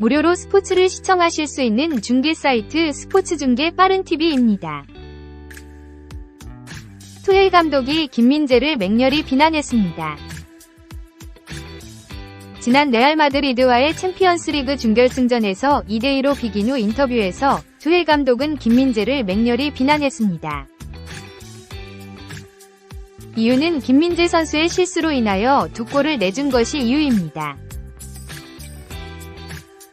무료로 스포츠를 시청하실 수 있는 중계 사이트 스포츠 중계 빠른 TV입니다. 투엘 감독이 김민재를 맹렬히 비난했습니다. 지난 레알 마드리드와의 챔피언스리그 준결승전에서 2대2로 비긴 후 인터뷰에서 투엘 감독은 김민재를 맹렬히 비난했습니다. 이유는 김민재 선수의 실수로 인하여 두 골을 내준 것이 이유입니다.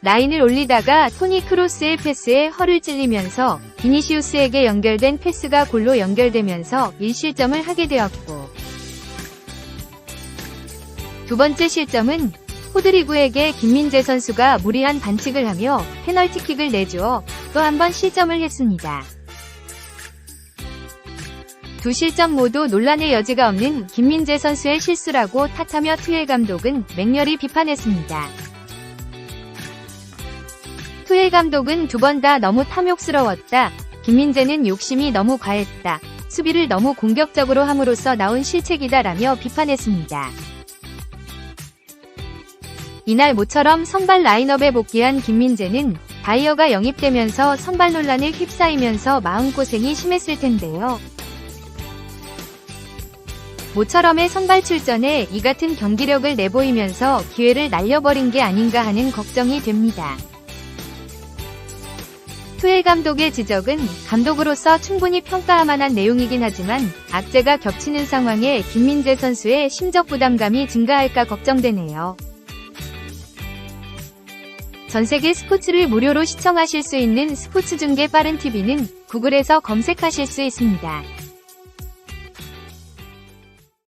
라인을 올리다가 토니 크로스의 패스에 허를 찔리면서 비니시우스에게 연결된 패스가 골로 연결되면서 1실점을 하게 되었고 두 번째 실점은 호드리구에게 김민재 선수가 무리한 반칙을 하며 페널티킥을 내주어 또 한 번 실점을 했습니다. 두 실점 모두 논란의 여지가 없는 김민재 선수의 실수라고 탓하며 투엘 감독은 맹렬히 비판했습니다. 투엘 감독은 두 번 다 너무 탐욕스러웠다. 김민재는 욕심이 너무 과했다. 수비를 너무 공격적으로 함으로써 나온 실책이다라며 비판했습니다. 이날 모처럼 선발 라인업에 복귀한 김민재는 다이어가 영입되면서 선발 논란에 휩싸이면서 마음고생이 심했을 텐데요. 모처럼의 선발 출전에 이 같은 경기력을 내보이면서 기회를 날려버린 게 아닌가 하는 걱정이 됩니다. 투엘 감독의 지적은 감독으로서 충분히 평가할 만한 내용이긴 하지만 악재가 겹치는 상황에 김민재 선수의 심적 부담감이 증가할까 걱정되네요. 전세계 스포츠를 무료로 시청하실 수 있는 스포츠 중계 빠른 TV는 구글에서 검색하실 수 있습니다.